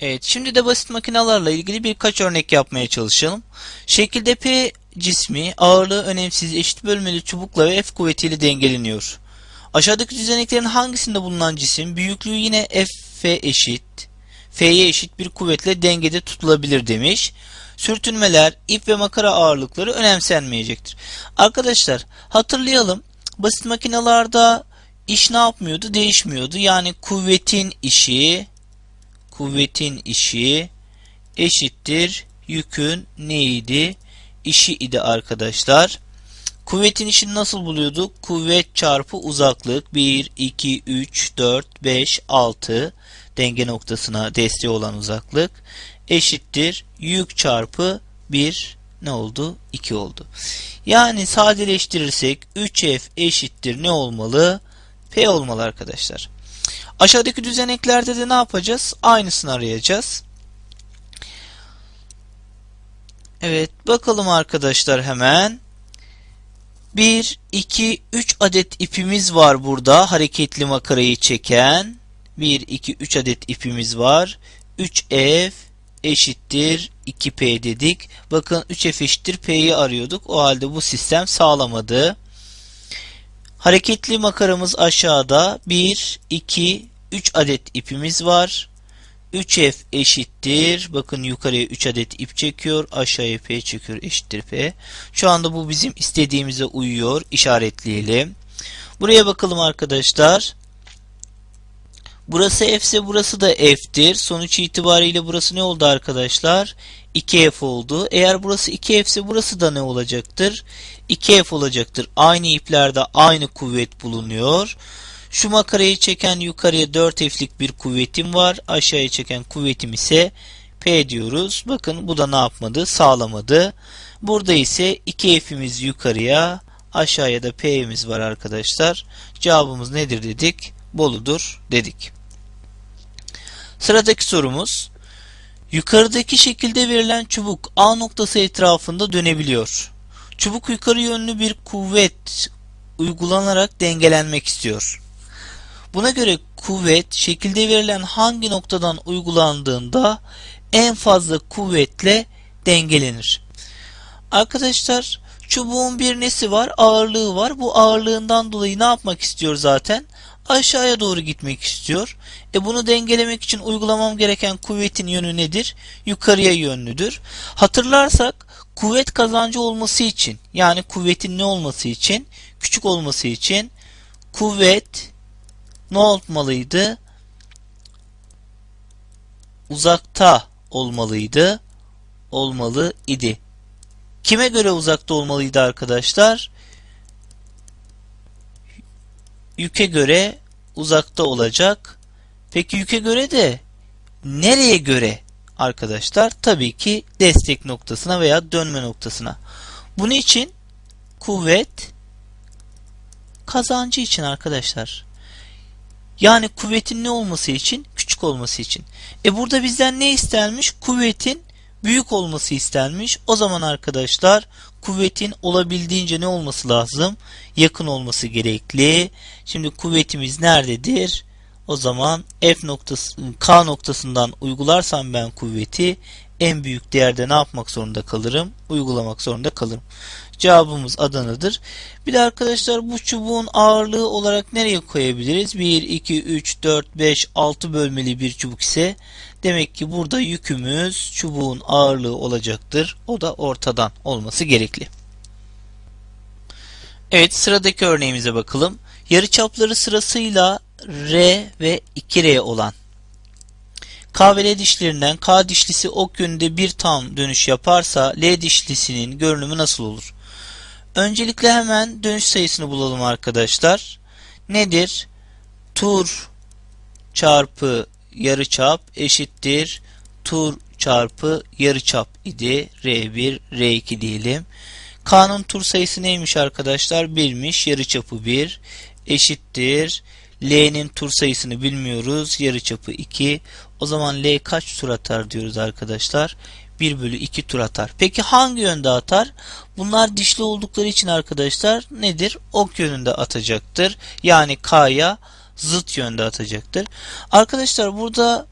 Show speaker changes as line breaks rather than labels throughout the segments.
Evet, şimdi de basit makinelerle ilgili birkaç örnek yapmaya çalışalım. Şekilde P cismi ağırlığı önemsiz eşit bölmeli çubukla ve F kuvvetiyle dengeleniyor. Aşağıdaki düzeneklerin hangisinde bulunan cisim büyüklüğü yine F'e eşit, F'ye eşit bir kuvvetle dengede tutulabilir demiş. Sürtünmeler, ip ve makara ağırlıkları önemsenmeyecektir. Arkadaşlar hatırlayalım. Basit makinalarda iş ne yapmıyordu? Değişmiyordu. Yani kuvvetin işi kuvvetin işi eşittir yükün neydi? İşi idi arkadaşlar. Kuvvetin işini nasıl buluyorduk? Kuvvet çarpı uzaklık 1, 2, 3, 4, 5, 6 denge noktasına desteği olan uzaklık eşittir yük çarpı 1 ne oldu? 2 oldu. Yani sadeleştirirsek 3F eşittir ne olmalı? P olmalı arkadaşlar. Aşağıdaki düzeneklerde de ne yapacağız? Aynısını arayacağız. Evet bakalım arkadaşlar hemen. 1, 2, 3 adet ipimiz var burada hareketli makarayı çeken. 1, 2, 3 adet ipimiz var. 3F eşittir 2P dedik. Bakın 3F eşittir P'yi arıyorduk. O halde bu sistem sağlamadı. Hareketli makaramız aşağıda 1, 2, 3 adet ipimiz var. 3F eşittir. Bakın yukarıya 3 adet ip çekiyor. Aşağıya P çekiyor. Eşittir P. Şu anda bu bizim istediğimize uyuyor. İşaretleyelim. Buraya bakalım arkadaşlar. Burası F ise burası da F'tir. Sonuç itibariyle burası ne oldu arkadaşlar? 2F oldu. Eğer burası 2F ise burası da ne olacaktır? 2F olacaktır. Aynı iplerde aynı kuvvet bulunuyor. Şu makarayı çeken yukarıya 4F'lik bir kuvvetim var. Aşağıya çeken kuvvetim ise P diyoruz. Bakın bu da ne yapmadı? Sağlamadı. Burada ise 2F'imiz yukarıya aşağıya da P'miz var arkadaşlar. Cevabımız nedir dedik? Boludur dedik. Sıradaki sorumuz. Yukarıdaki şekilde verilen çubuk A noktası etrafında dönebiliyor. Çubuk yukarı yönlü bir kuvvet uygulanarak dengelenmek istiyor. Buna göre kuvvet şekilde verilen hangi noktadan uygulandığında en fazla kuvvetle dengelenir. Arkadaşlar çubuğun bir nesi var? Ağırlığı var. Bu ağırlığından dolayı ne yapmak istiyor zaten? Aşağıya doğru gitmek istiyor. E bunu dengelemek için uygulamam gereken kuvvetin yönü nedir? Yukarıya yönlüdür. Hatırlarsak kuvvet kazancı olması için yani kuvvetin ne olması için? Küçük olması için kuvvet ne olmalıydı? Uzakta olmalıydı. Olmalı idi. Kime göre uzakta olmalıydı arkadaşlar? Yüke göre uzakta olacak. Peki yüke göre de nereye göre arkadaşlar? Tabii ki destek noktasına veya dönme noktasına. Bunun için kuvvet kazancı için arkadaşlar. Yani kuvvetin ne olması için? Küçük olması için. E burada bizden ne istenmiş? Kuvvetin büyük olması istenmiş. O zaman arkadaşlar kuvvetin olabildiğince ne olması lazım? Yakın olması gerekli. Şimdi kuvvetimiz nerededir? O zaman F noktası K noktasından uygularsam ben kuvveti en büyük değerde ne yapmak zorunda kalırım? Uygulamak zorunda kalırım. Cevabımız Adana'dır. Bir de arkadaşlar bu çubuğun ağırlığı olarak nereye koyabiliriz? 1, 2, 3, 4, 5, 6 bölmeli bir çubuk ise demek ki burada yükümüz çubuğun ağırlığı olacaktır. O da ortadan olması gerekli. Evet sıradaki örneğimize bakalım. Yarıçapları sırasıyla R ve 2R olan K ve L dişlerinden K dişlisi ok yönünde bir tam dönüş yaparsa L dişlisinin görünümü nasıl olur? Öncelikle hemen dönüş sayısını bulalım arkadaşlar. Nedir? Tur çarpı yarıçap eşittir. Tur çarpı yarıçap idi. R1, R2 diyelim. K'nın tur sayısı neymiş arkadaşlar? 1'miş. Yarıçapı 1 eşittir. L'nin tur sayısını bilmiyoruz. Yarıçapı 2. O zaman L kaç tur atar diyoruz arkadaşlar. 1 bölü 2 tur atar. Peki hangi yönde atar? Bunlar dişli oldukları için arkadaşlar nedir? Ok yönünde atacaktır. Yani K'ya zıt yönde atacaktır. Arkadaşlar burada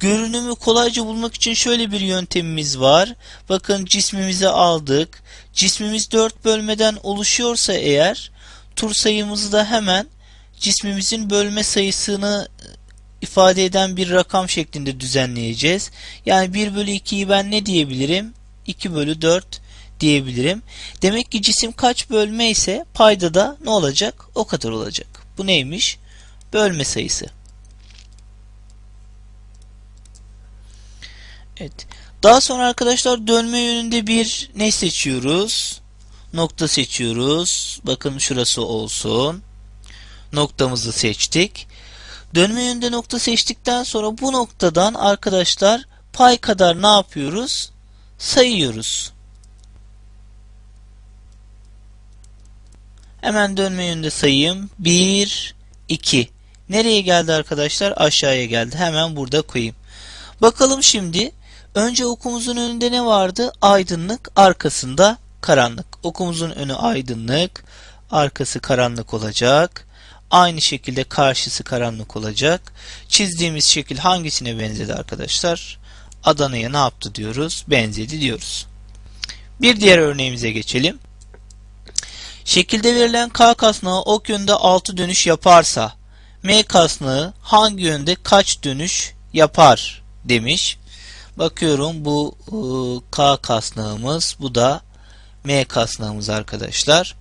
Görünümü kolayca bulmak için şöyle bir yöntemimiz var. Bakın cismimizi aldık. Cismimiz 4 bölmeden oluşuyorsa eğer tur sayımızı da hemen cismimizin bölme sayısını ifade eden bir rakam şeklinde düzenleyeceğiz. Yani 1 bölü 2'yi ben ne diyebilirim? 2 bölü 4 diyebilirim. Demek ki cisim kaç bölme ise payda da ne olacak? O kadar olacak. Bu neymiş? Bölme sayısı. Evet. Daha sonra arkadaşlar dönme yönünde bir ne seçiyoruz? Nokta seçiyoruz. Bakın şurası olsun. Noktamızı seçtik. Dönme yönünde nokta seçtikten sonra bu noktadan arkadaşlar pay kadar ne yapıyoruz? Sayıyoruz. Hemen dönme yönünde sayayım. 1, 2. Nereye geldi arkadaşlar? Aşağıya geldi. Hemen burada koyayım. Bakalım şimdi. Önce okumuzun önünde ne vardı? Aydınlık, arkasında karanlık. Okumuzun önü aydınlık, arkası karanlık olacak. Aynı şekilde karşısı karanlık olacak. Çizdiğimiz şekil hangisine benzedi arkadaşlar? Adana'ya ne yaptı diyoruz? Benzedi diyoruz. Bir diğer örneğimize geçelim. Şekilde verilen K kasnağı ok yönde 6 dönüş yaparsa M kasnağı hangi yönde kaç dönüş yapar demiş. Bakıyorum bu ıı, K kasnağımız bu da M kasnağımız arkadaşlar.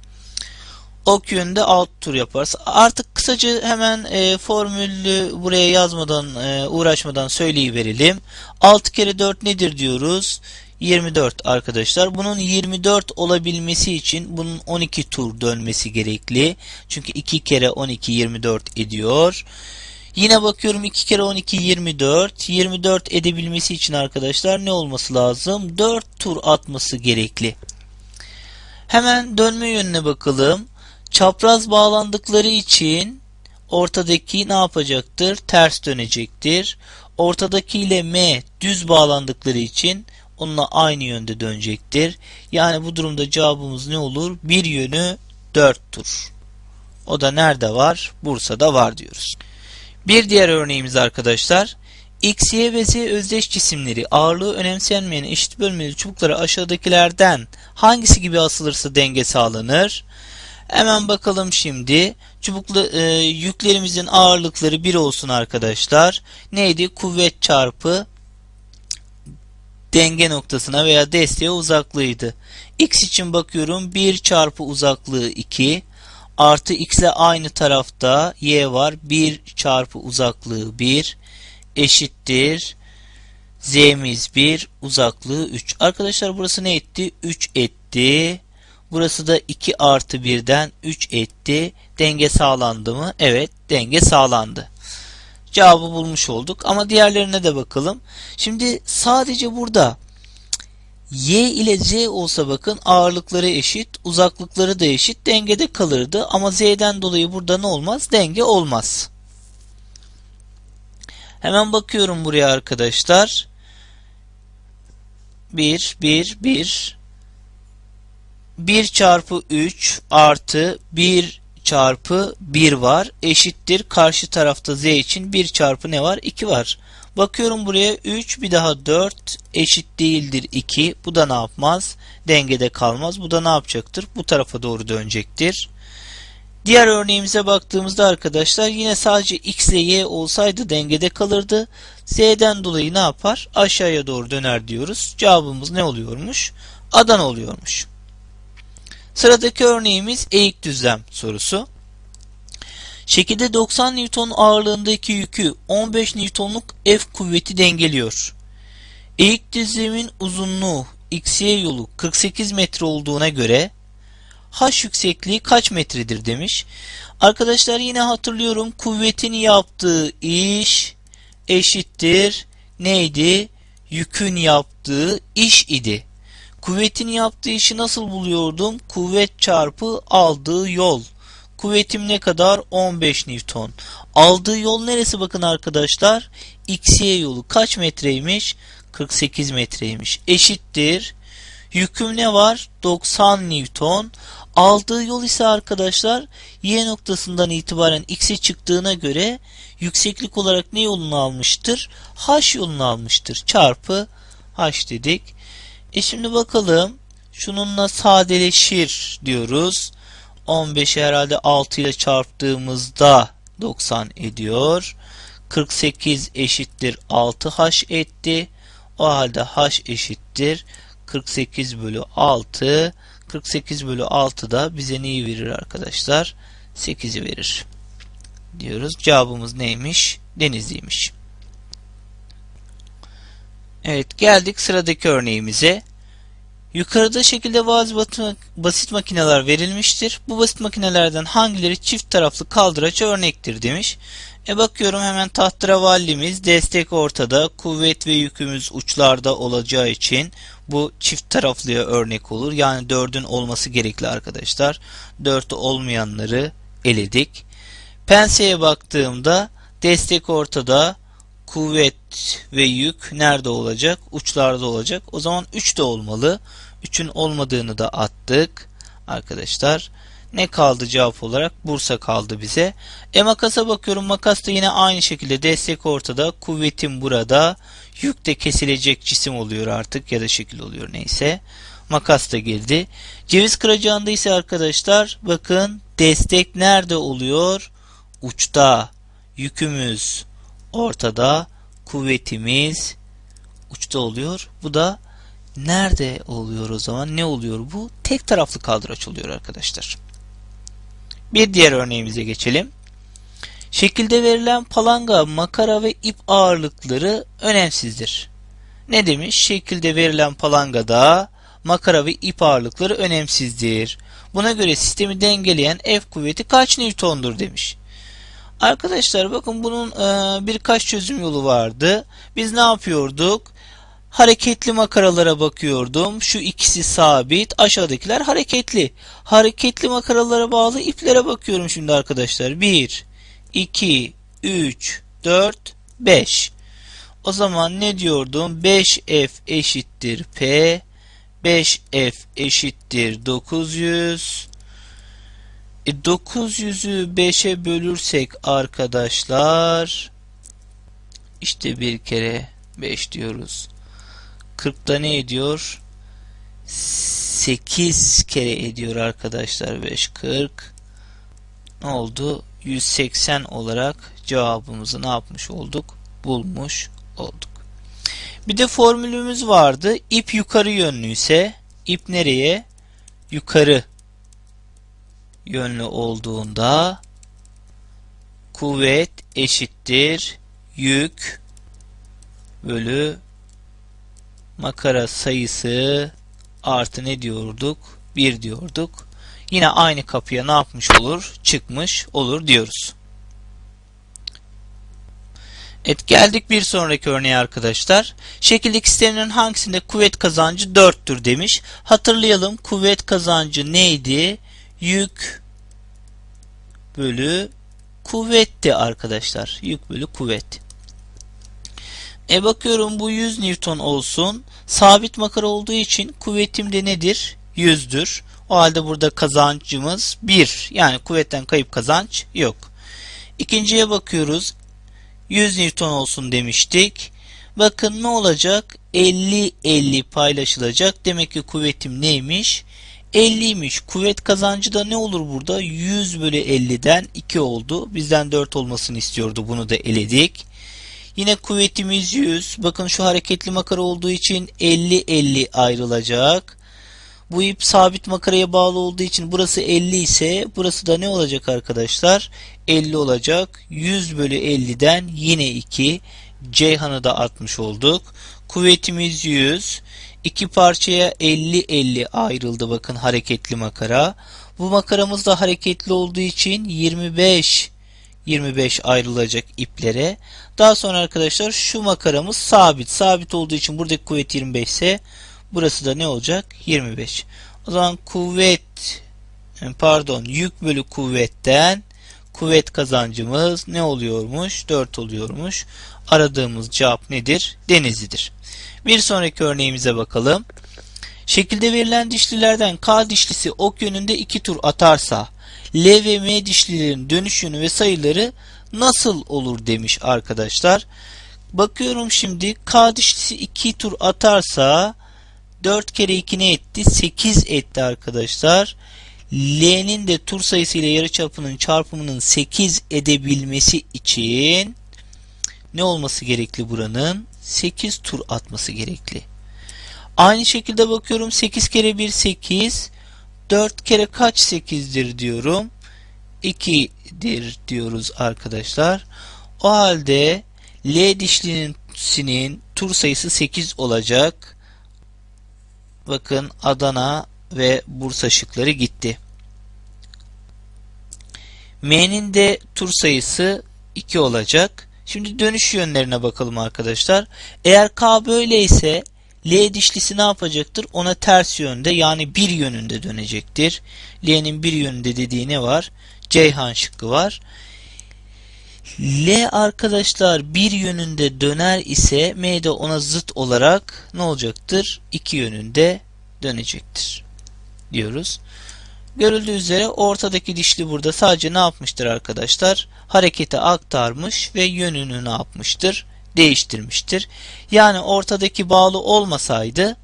Ok yönde alt tur yaparsa artık kısaca hemen e, formülü buraya yazmadan e, uğraşmadan söyleyiverelim. 6 kere 4 nedir diyoruz? 24 arkadaşlar. Bunun 24 olabilmesi için bunun 12 tur dönmesi gerekli. Çünkü 2 kere 12 24 ediyor. Yine bakıyorum 2 kere 12 24. 24 edebilmesi için arkadaşlar ne olması lazım? 4 tur atması gerekli. Hemen dönme yönüne bakalım. Çapraz bağlandıkları için ortadaki ne yapacaktır? Ters dönecektir. Ortadaki ile M düz bağlandıkları için onunla aynı yönde dönecektir. Yani bu durumda cevabımız ne olur? Bir yönü 4 tur. O da nerede var? Bursa'da var diyoruz. Bir diğer örneğimiz arkadaşlar. X, Y ve Z özdeş cisimleri ağırlığı önemsenmeyen eşit bölmeli çubuklara aşağıdakilerden hangisi gibi asılırsa denge sağlanır? Hemen bakalım şimdi. Çubuklu e, yüklerimizin ağırlıkları 1 olsun arkadaşlar. Neydi? Kuvvet çarpı denge noktasına veya desteğe uzaklığıydı. X için bakıyorum 1 çarpı uzaklığı 2 artı x ile aynı tarafta y var 1 çarpı uzaklığı 1 eşittir z'miz 1 uzaklığı 3. Arkadaşlar burası ne etti? 3 etti. Burası da 2 artı 1'den 3 etti. Denge sağlandı mı? Evet denge sağlandı. Cevabı bulmuş olduk. Ama diğerlerine de bakalım. Şimdi sadece burada Y ile Z olsa bakın ağırlıkları eşit, uzaklıkları da eşit, dengede kalırdı. Ama Z'den dolayı burada ne olmaz? Denge olmaz. Hemen bakıyorum buraya arkadaşlar. 1, 1, 1. 1 çarpı 3 artı 1 çarpı 1 var. Eşittir. Karşı tarafta z için 1 çarpı ne var? 2 var. Bakıyorum buraya 3 bir daha 4 eşit değildir 2. Bu da ne yapmaz? Dengede kalmaz. Bu da ne yapacaktır? Bu tarafa doğru dönecektir. Diğer örneğimize baktığımızda arkadaşlar yine sadece x ile y olsaydı dengede kalırdı. Z'den dolayı ne yapar? Aşağıya doğru döner diyoruz. Cevabımız ne oluyormuş? Adan oluyormuş. Sıradaki örneğimiz eğik düzlem sorusu. Şekilde 90 Newton ağırlığındaki yükü 15 Newton'luk F kuvveti dengeliyor. Eğik düzlemin uzunluğu XY yolu 48 metre olduğuna göre H yüksekliği kaç metredir demiş. Arkadaşlar yine hatırlıyorum kuvvetin yaptığı iş eşittir neydi? Yükün yaptığı iş idi. Kuvvetin yaptığı işi nasıl buluyordum? Kuvvet çarpı aldığı yol. Kuvvetim ne kadar? 15 Newton. Aldığı yol neresi bakın arkadaşlar? XY yolu kaç metreymiş? 48 metreymiş. Eşittir. Yüküm ne var? 90 Newton. Aldığı yol ise arkadaşlar y noktasından itibaren x'e çıktığına göre yükseklik olarak ne yolunu almıştır? h yolunu almıştır. Çarpı h dedik. E şimdi bakalım. Şununla sadeleşir diyoruz. 15'i herhalde 6 ile çarptığımızda 90 ediyor. 48 eşittir 6h etti. O halde h eşittir 48 bölü 6. 48 bölü 6 da bize neyi verir arkadaşlar? 8'i verir. Diyoruz. Cevabımız neymiş? Denizliymiş. Evet geldik sıradaki örneğimize. Yukarıda şekilde bazı basit makineler verilmiştir. Bu basit makinelerden hangileri çift taraflı kaldıraç örnektir demiş. E bakıyorum hemen tahtıravallimiz destek ortada, kuvvet ve yükümüz uçlarda olacağı için bu çift taraflıya örnek olur. Yani 4'ün olması gerekli arkadaşlar. 4'ü olmayanları eledik. Penseye baktığımda destek ortada, kuvvet ve yük nerede olacak? Uçlarda olacak. O zaman 3 de olmalı. 3'ün olmadığını da attık. Arkadaşlar ne kaldı cevap olarak? Bursa kaldı bize. E makasa bakıyorum. Makas da yine aynı şekilde destek ortada. Kuvvetim burada. Yük de kesilecek cisim oluyor artık ya da şekil oluyor neyse. Makas da girdi. Ceviz kıracağında ise arkadaşlar bakın destek nerede oluyor? Uçta. Yükümüz ortada. Kuvvetimiz uçta oluyor. Bu da nerede oluyor o zaman? Ne oluyor bu? Tek taraflı kaldıraç oluyor arkadaşlar. Bir diğer örneğimize geçelim. Şekilde verilen palanga, makara ve ip ağırlıkları önemsizdir. Ne demiş? Şekilde verilen palangada makara ve ip ağırlıkları önemsizdir. Buna göre sistemi dengeleyen F kuvveti kaç Newton'dur demiş. Arkadaşlar bakın bunun e, birkaç çözüm yolu vardı. Biz ne yapıyorduk? Hareketli makaralara bakıyordum. Şu ikisi sabit. Aşağıdakiler hareketli. Hareketli makaralara bağlı iplere bakıyorum şimdi arkadaşlar. 1, 2, 3, 4, 5. O zaman ne diyordum? 5F eşittir P. 5F eşittir 900. E 900'ü 5'e bölürsek arkadaşlar işte bir kere 5 diyoruz. 40'da ne ediyor? 8 kere ediyor arkadaşlar 5 40. Ne oldu? 180 olarak cevabımızı ne yapmış olduk? Bulmuş olduk. Bir de formülümüz vardı. İp yukarı yönlü ip nereye? Yukarı yönlü olduğunda kuvvet eşittir yük bölü makara sayısı artı ne diyorduk? 1 diyorduk. Yine aynı kapıya ne yapmış olur? Çıkmış olur diyoruz. Evet geldik bir sonraki örneğe arkadaşlar. Şekildeki sistemlerin hangisinde kuvvet kazancı 4'tür demiş. Hatırlayalım kuvvet kazancı neydi? Yük bölü kuvvetti arkadaşlar. Yük bölü kuvvet. E bakıyorum bu 100 Newton olsun. Sabit makara olduğu için kuvvetim de nedir? 100'dür. O halde burada kazancımız 1. Yani kuvvetten kayıp kazanç yok. İkinciye bakıyoruz. 100 Newton olsun demiştik. Bakın ne olacak? 50-50 paylaşılacak. Demek ki kuvvetim neymiş? 50'ymiş. Kuvvet kazancı da ne olur burada? 100 bölü 50'den 2 oldu. Bizden 4 olmasını istiyordu. Bunu da eledik. Yine kuvvetimiz 100. Bakın şu hareketli makara olduğu için 50-50 ayrılacak. Bu ip sabit makaraya bağlı olduğu için burası 50 ise burası da ne olacak arkadaşlar? 50 olacak. 100 bölü 50'den yine 2. Ceyhan'ı da atmış olduk. Kuvvetimiz 100. İki parçaya 50-50 ayrıldı bakın hareketli makara. Bu makaramız da hareketli olduğu için 25 25 ayrılacak iplere. Daha sonra arkadaşlar şu makaramız sabit. Sabit olduğu için buradaki kuvvet 25 ise burası da ne olacak? 25. O zaman kuvvet pardon yük bölü kuvvetten kuvvet kazancımız ne oluyormuş? 4 oluyormuş. Aradığımız cevap nedir? Denizlidir. Bir sonraki örneğimize bakalım. Şekilde verilen dişlilerden K dişlisi ok yönünde 2 tur atarsa L ve M dişlilerin dönüş yönü ve sayıları nasıl olur demiş arkadaşlar. Bakıyorum şimdi K dişlisi 2 tur atarsa 4 kere 2 ne etti? 8 etti arkadaşlar. L'nin de tur sayısı ile yarıçapının çarpımının 8 edebilmesi için ne olması gerekli buranın? 8 tur atması gerekli. Aynı şekilde bakıyorum 8 kere 1 8 4 kere kaç 8'dir diyorum. 2'dir diyoruz arkadaşlar. O halde L dişlisinin tur sayısı 8 olacak. Bakın Adana ve Bursa şıkları gitti. M'nin de tur sayısı 2 olacak. Şimdi dönüş yönlerine bakalım arkadaşlar. Eğer K böyleyse L dişlisi ne yapacaktır? Ona ters yönde yani bir yönünde dönecektir. L'nin bir yönünde dediği ne var? Ceyhan şıkkı var. L arkadaşlar bir yönünde döner ise M de ona zıt olarak ne olacaktır? İki yönünde dönecektir. Diyoruz. Görüldüğü üzere ortadaki dişli burada sadece ne yapmıştır arkadaşlar? Harekete aktarmış ve yönünü ne yapmıştır? Değiştirmiştir. Yani ortadaki bağlı olmasaydı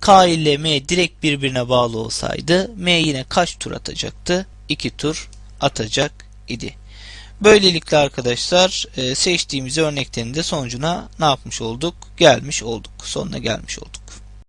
K ile M direkt birbirine bağlı olsaydı M yine kaç tur atacaktı? 2 tur atacak idi. Böylelikle arkadaşlar e, seçtiğimiz örneklerin de sonucuna ne yapmış olduk? Gelmiş olduk. Sonuna gelmiş olduk.